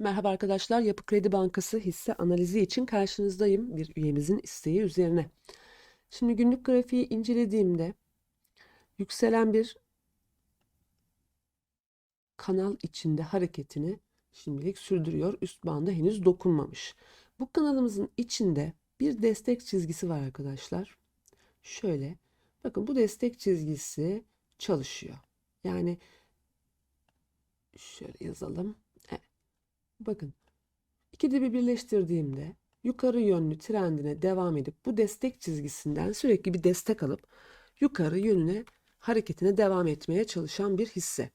Merhaba arkadaşlar, Yapı Kredi Bankası hisse analizi için karşınızdayım bir üyemizin isteği üzerine. Şimdi günlük grafiği incelediğimde yükselen bir kanal içinde hareketini şimdilik sürdürüyor. Üst banda henüz dokunmamış. Bu kanalımızın içinde bir destek çizgisi var arkadaşlar. Şöyle, bakın bu destek çizgisi çalışıyor. Yani şöyle yazalım. Bakın iki dibi birleştirdiğimde yukarı yönlü trendine devam edip bu destek çizgisinden sürekli bir destek alıp yukarı yönüne hareketine devam etmeye çalışan bir hisse.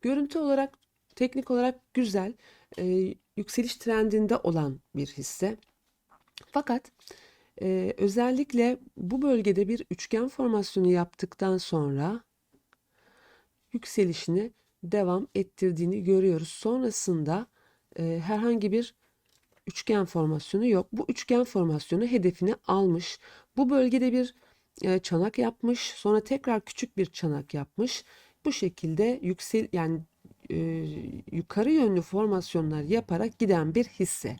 Görüntü olarak teknik olarak güzel, e, yükseliş trendinde olan bir hisse. Fakat e, özellikle bu bölgede bir üçgen formasyonu yaptıktan sonra yükselişini devam ettirdiğini görüyoruz. Sonrasında e, herhangi bir üçgen formasyonu yok. Bu üçgen formasyonu hedefini almış. Bu bölgede bir e, çanak yapmış. Sonra tekrar küçük bir çanak yapmış. Bu şekilde yüksel yani e, yukarı yönlü formasyonlar yaparak giden bir hisse.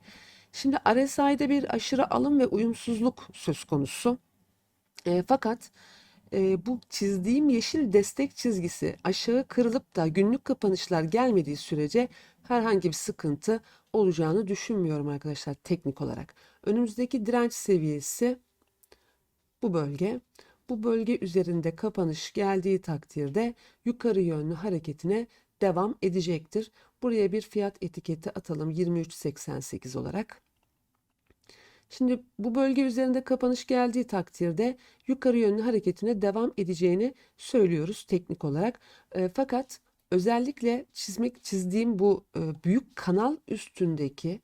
Şimdi RSI'de bir aşırı alım ve uyumsuzluk söz konusu. E, fakat e, bu çizdiğim yeşil destek çizgisi aşağı kırılıp da günlük kapanışlar gelmediği sürece herhangi bir sıkıntı olacağını düşünmüyorum arkadaşlar teknik olarak. Önümüzdeki direnç seviyesi bu bölge. Bu bölge üzerinde kapanış geldiği takdirde yukarı yönlü hareketine devam edecektir. Buraya bir fiyat etiketi atalım 23.88 olarak. Şimdi bu bölge üzerinde kapanış geldiği takdirde yukarı yönlü hareketine devam edeceğini söylüyoruz teknik olarak. E, fakat özellikle çizmek çizdiğim bu e, büyük kanal üstündeki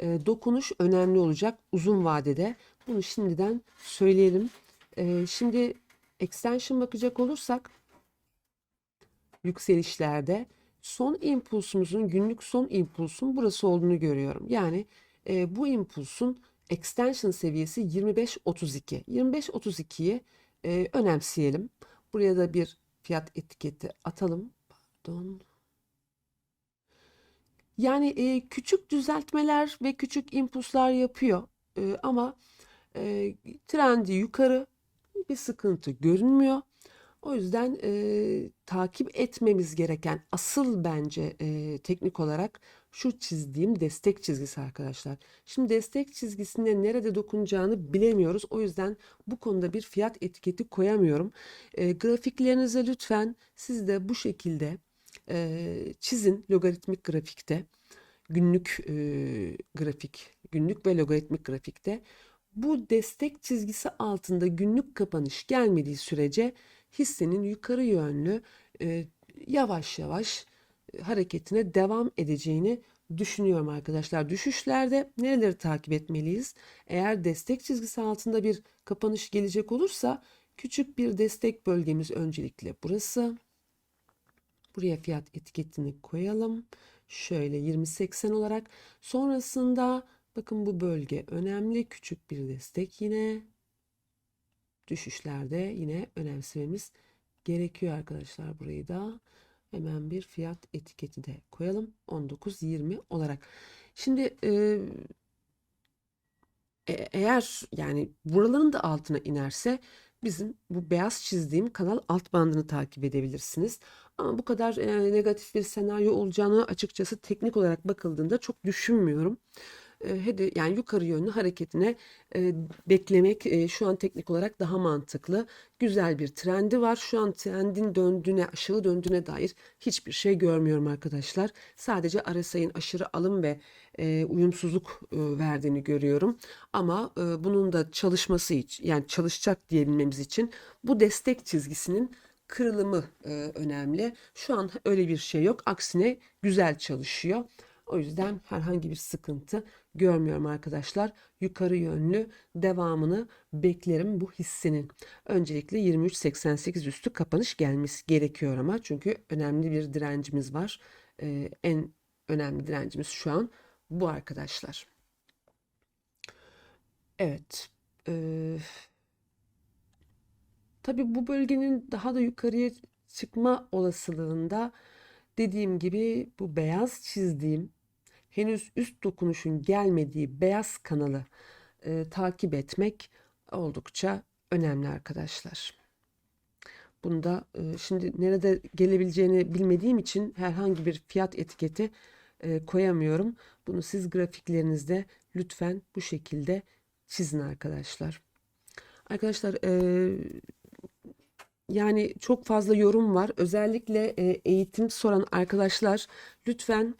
e, dokunuş önemli olacak uzun vadede. Bunu şimdiden söyleyelim. E, şimdi extension bakacak olursak yükselişlerde son impulsumuzun günlük son impulsun burası olduğunu görüyorum. Yani e, bu impulsun extension seviyesi 25.32. 25.32'yi e, önemseyelim. Buraya da bir fiyat etiketi atalım. Pardon. Yani e, küçük düzeltmeler ve küçük impulslar yapıyor. E, ama e, trendi yukarı bir sıkıntı görünmüyor. O yüzden e, takip etmemiz gereken asıl bence e, teknik olarak şu çizdiğim destek çizgisi arkadaşlar. Şimdi destek çizgisinde nerede dokunacağını bilemiyoruz. O yüzden bu konuda bir fiyat etiketi koyamıyorum. E, grafiklerinize lütfen siz de bu şekilde e, çizin logaritmik grafikte. Günlük e, grafik, günlük ve logaritmik grafikte. Bu destek çizgisi altında günlük kapanış gelmediği sürece hissenin yukarı yönlü e, yavaş yavaş hareketine devam edeceğini düşünüyorum arkadaşlar. Düşüşlerde nereleri takip etmeliyiz? Eğer destek çizgisi altında bir kapanış gelecek olursa küçük bir destek bölgemiz öncelikle burası. Buraya fiyat etiketini koyalım. Şöyle 20.80 olarak. Sonrasında bakın bu bölge önemli. Küçük bir destek yine düşüşlerde yine önemsememiz gerekiyor arkadaşlar burayı da. Hemen bir fiyat etiketi de koyalım. 19.20 olarak. Şimdi e, eğer yani buraların da altına inerse bizim bu beyaz çizdiğim kanal alt bandını takip edebilirsiniz. Ama bu kadar e, negatif bir senaryo olacağını açıkçası teknik olarak bakıldığında çok düşünmüyorum hede yani yukarı yönlü hareketine e, beklemek e, şu an teknik olarak daha mantıklı. Güzel bir trendi var. Şu an trendin döndüğüne, aşağı döndüğüne dair hiçbir şey görmüyorum arkadaşlar. Sadece RSI'nin aşırı alım ve e, uyumsuzluk e, verdiğini görüyorum. Ama e, bunun da çalışması için yani çalışacak diyebilmemiz için bu destek çizgisinin kırılımı e, önemli. Şu an öyle bir şey yok. Aksine güzel çalışıyor. O yüzden herhangi bir sıkıntı görmüyorum arkadaşlar. Yukarı yönlü devamını beklerim bu hissenin. Öncelikle 23.88 üstü kapanış gelmesi gerekiyor ama çünkü önemli bir direncimiz var. Ee, en önemli direncimiz şu an bu arkadaşlar. Evet. Ee, tabii bu bölgenin daha da yukarıya çıkma olasılığında dediğim gibi bu beyaz çizdiğim henüz üst dokunuşun gelmediği beyaz kanalı e, takip etmek oldukça önemli arkadaşlar. Bunda e, şimdi nerede gelebileceğini bilmediğim için herhangi bir fiyat etiketi e, koyamıyorum. Bunu siz grafiklerinizde lütfen bu şekilde çizin arkadaşlar. Arkadaşlar e, yani çok fazla yorum var. Özellikle e, eğitim soran arkadaşlar lütfen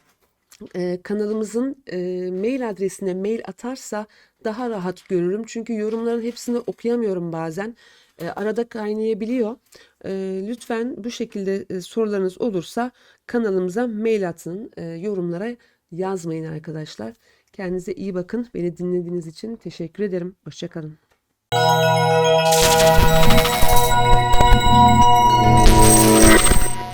e, kanalımızın e, mail adresine mail atarsa daha rahat görürüm. Çünkü yorumların hepsini okuyamıyorum bazen. E, arada kaynayabiliyor. E, lütfen bu şekilde e, sorularınız olursa kanalımıza mail atın. E, yorumlara yazmayın arkadaşlar. Kendinize iyi bakın. Beni dinlediğiniz için teşekkür ederim. Hoşçakalın.